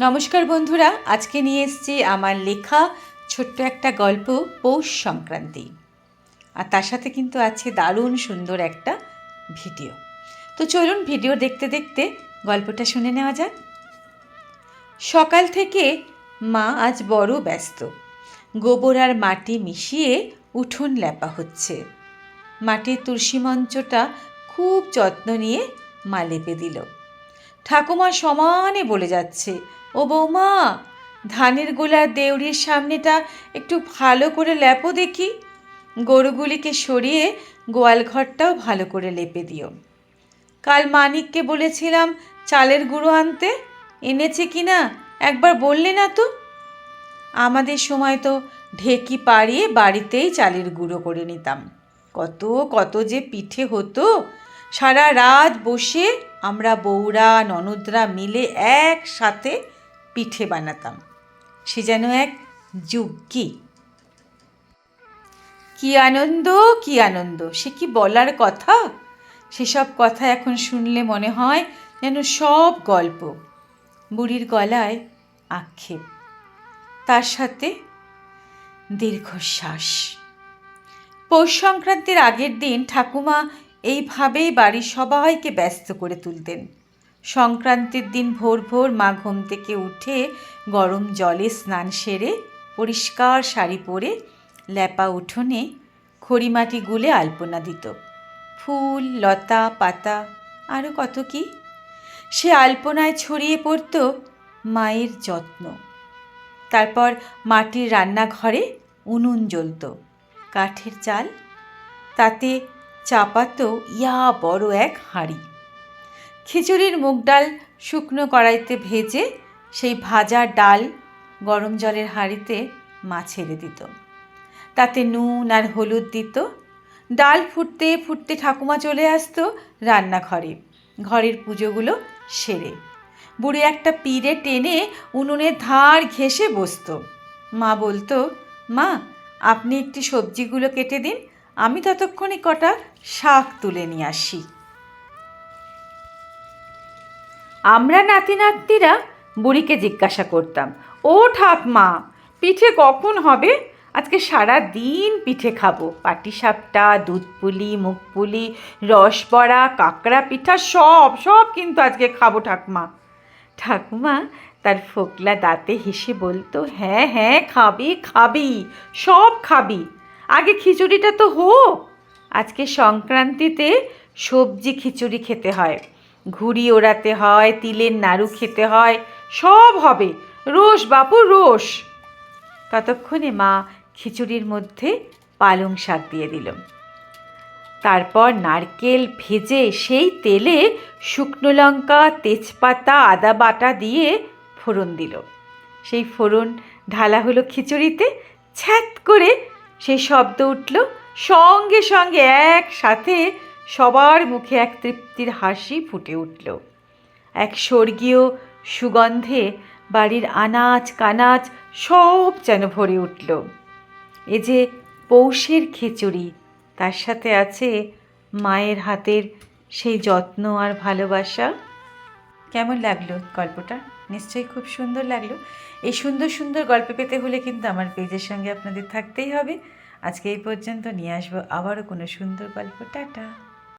নমস্কার বন্ধুরা, আজকে নিয়ে এসেছি আমার লেখা ছোট্ট একটা গল্প পৌষ সংক্রান্তি। আর তার সাথে কিন্তু আছে দারুণ সুন্দর একটা ভিডিও। তো চলুন ভিডিও দেখতে দেখতে গল্পটা শুনে নেওয়া যাক। সকাল থেকে মা আজ বড় ব্যস্ত। গোবর আর মাটি মিশিয়ে উঠোন ল্যাপা হচ্ছে। মাটির তুলসী মঞ্চটা খুব যত্ন নিয়ে মা লেপে দিল। ঠাকুমা সমানে বলে যাচ্ছে, ও বৌমা, ধানের গোলার দেউড়ির সামনেটা একটু ভালো করে ল্যাপো দেখি। গরুগুলিকে সরিয়ে গোয়াল ঘরটাও ভালো করে লেপে দিও। কাল মানিককে বলেছিলাম চালের গুঁড়ো আনতে, এনেছে কি না একবার বললে না তো? আমাদের সময় তো ঢেকি পাড়িয়ে বাড়িতেই চালের গুঁড়ো করে নিতাম। কত কত যে পিঠে হতো সারা রাত বসে আমরা বউরা, ননদরা মিলে একসাথে পিঠে বানাতাম। সে যেন এক যুগ্গি কি আনন্দ কি আনন্দ, সে কি বলার কথা? সেসব কথা এখন শুনলে মনে হয় যেন সব গল্প। বুড়ির গলায় আক্ষেপ। তার সাথে দীর্ঘশ্বাস। পৌষ সংক্রান্তির আগের দিন ঠাকুমা এইভাবেই বাড়ির সবাইকে ব্যস্ত করে তুলতেন। সংক্রান্তির দিন ভোর ভোর মা ঘুম থেকে উঠে গরম জলে স্নান সেরে পরিষ্কার শাড়ি পরে ল্যাপা উঠোনে খড়িমাটি গুলে আলপনা দিত। ফুল, লতা, পাতা আরও কত কি? সে আলপনায় ছড়িয়ে পড়ত মায়ের যত্ন। তারপর মাটির রান্নাঘরে উনুন জ্বলত, কাঠের চাল, তাতে চাপাতো ইয়া বড় এক হাঁড়ি। খিচুড়ির মুগ ডাল শুকনো কড়াইতে ভেজে সেই ভাজা ডাল গরম জলের হাঁড়িতে মা ছেড়ে দিত। তাতে নুন আর হলুদ দিত। ডাল ফুটতে ফুটতে ঠাকুমা চলে আসতো রান্নাঘরে। ঘরের পুজোগুলো সেরে। বুড়ি একটা পিড়ে টেনে উনুনের ধার ঘেঁষে বসতো। মা বলতো, মা, আপনি একটি সবজিগুলো কেটে দিন আমি ততক্ষণে কটা শাক তুলে নিয়ে আসি। আমরা নাতি নাতনিরা বুড়িকে জিজ্ঞাসা করতাম, ও ঠাকমা, পিঠে কখন হবে? আজকে সারা দিন পিঠে খাব। পাটিসাপটা দুধ পুলি মুখ পুলি রসবড়া কাঁকড়া পিঠা, সব সব কিন্তু আজকে খাব ঠাকমা। ঠাকুমা তার ফোকলা দাঁতে হেসে বলতো হ্যাঁ হ্যাঁ খাবি খাবি, সব খাবি। আগে খিচুড়িটা তো হোক। আজকে সংক্রান্তিতে সবজি খিচুড়ি খেতে হয়। ঘুড়ি ওড়াতে হয়, তিলের নাড়ু খেতে হয়, সব হবে। রোস বাপু রোস ততক্ষণে মা খিচুড়ির মধ্যে পালং শাক দিয়ে দিল। তারপর নারকেল ভেজে সেই তেলে শুকনো লঙ্কা, তেজপাতা, আদা বাটা দিয়ে ফোড়ন দিল। সেই ফোড়ন ঢালা হলো খিচুড়িতে, ছ্যাত করে সেই শব্দ উঠল, সঙ্গে সঙ্গে একসাথে সবার মুখে এক তৃপ্তির হাসি ফুটে উঠল। এক স্বর্গীয় সুগন্ধে বাড়ির আনাজ, কানাজ সব যেন ভরে উঠল। এ যে পৌষের খিচুড়ি, তার সাথে আছে মায়ের হাতের সেই যত্ন আর ভালোবাসা। কেমন লাগল গল্পটা? নিশ্চয়ই খুব সুন্দর লাগল। এই সুন্দর সুন্দর গল্প পেতে হলে কিন্তু আমার পেজের সঙ্গে আপনাদের থাকতেই হবে। আজকে এই পর্যন্ত নিয়ে আসব আবারও কোনো সুন্দর গল্প। টাটা।